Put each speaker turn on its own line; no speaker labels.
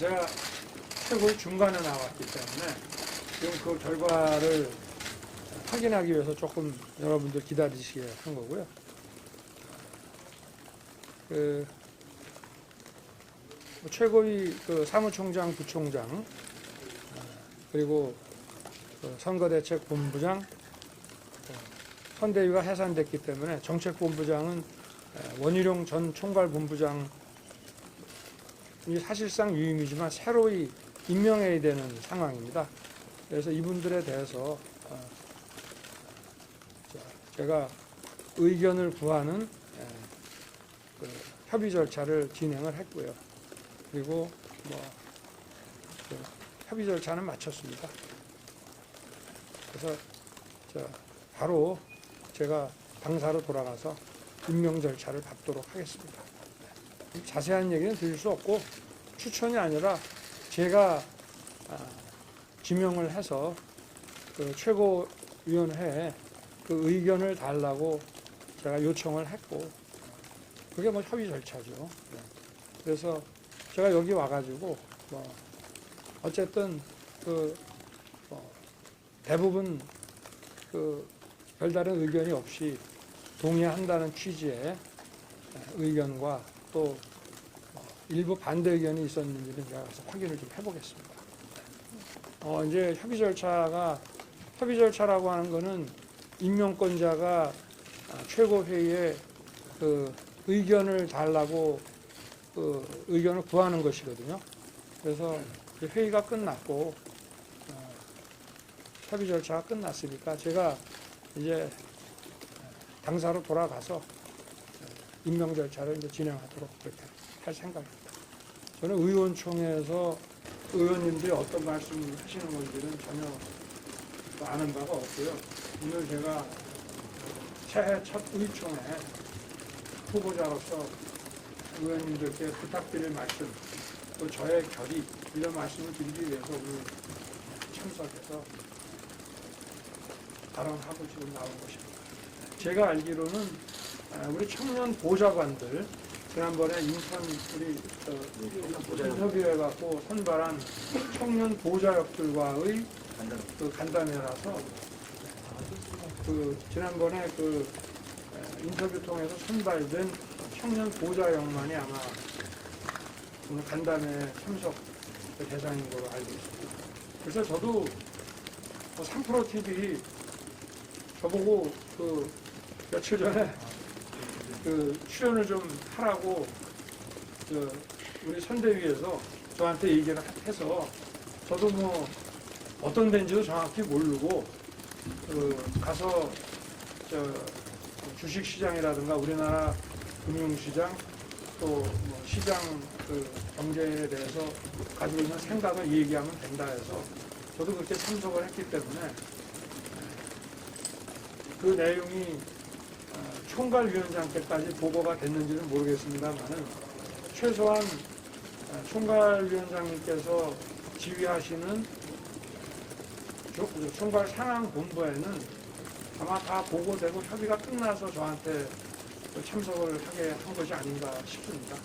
제가 최고의 중간에 나왔기 때문에 지금 그 결과를 확인하기 위해서 조금 여러분들 기다리시게 한 거고요. 그, 뭐 최고위 그 사무총장, 부총장, 어, 그리고 그 선거대책본부장, 어, 선대위가 해산됐기 때문에 정책본부장은 에, 원희룡 전 총괄본부장 이 사실상 유임이지만 새로이 임명해야 되는 상황입니다. 그래서 이분들에 대해서 어, 자, 제가 의견을 구하는 에, 그 협의 절차를 진행을 했고요. 그리고 뭐그 협의 절차는 마쳤습니다. 그래서 자, 바로 제가 당사로 돌아가서 임명 절차를 밟도록 하겠습니다. 자세한 얘기는 드릴 수 없고 추천이 아니라 제가 아, 지명을 해서 그 최고위원회에 그 의견을 달라고 제가 요청을 했고 그게 뭐 협의 절차죠. 네. 그래서 제가 여기 와가지고 뭐 어쨌든 그 뭐 대부분 그 별다른 의견이 없이 동의한다는 취지의 의견과 또 어, 일부 반대 의견이 있었는지는 제가 가서 확인을 좀 해보겠습니다. 어, 이제 협의 절차가 협의 절차라고 하는 거는 임명권자가 아, 최고회의에 그 의견을 달라고 그 의견을 구하는 것이거든요. 그래서 그 회의가 끝났고 어, 협의 절차가 끝났으니까 제가 이제 당사로 돌아가서 임명 절차를 이제 진행하도록 그렇게 할 생각입니다. 저는 의원총회에서 의원님들이 어떤 말씀을 하시는 건지는 전혀 또 아는 바가 없고요. 오늘 제가 새해 첫 의총회 후보자로서 의원님들께 부탁드릴 말씀, 또 저의 결의 이런 말씀을 드리기 위해서 오늘 참석해서 발언하고 지금 나온 것입니다. 제가 알기로는 아, 우리 청년 보좌관들 지난번에 인천 우리 저 인터뷰해 갖고 선발한 청년 보좌역들과의 그 간담회라서 그 지난번에 그 에, 인터뷰 통해서 선발된 청년 보좌역만이 아마 오늘 간담회 참석 대상인 걸로 알고 있습니다. 그래서 저도 뭐 3프로 TV 저보고 그 며칠 전에 그 출연을 좀 하라고 그 우리 선대위에서 저한테 얘기를 해서 저도 뭐 어떤 데인지도 정확히 모르고 그 가서 저 주식시장이라든가 우리나라 금융시장 또 뭐 시장 그 경제에 대해서 가지고 있는 생각을 얘기하면 된다 해서 저도 그렇게 참석을 했기 때문에 그 내용이 어, 총괄위원장께까지 보고가 됐는지는 모르겠습니다만은 최소한 어, 총괄위원장님께서 지휘하시는 조- 총괄 상황 본부에는 아마 다 보고되고 협의가 끝나서 저한테 참석을 하게 한 것이 아닌가 싶습니다.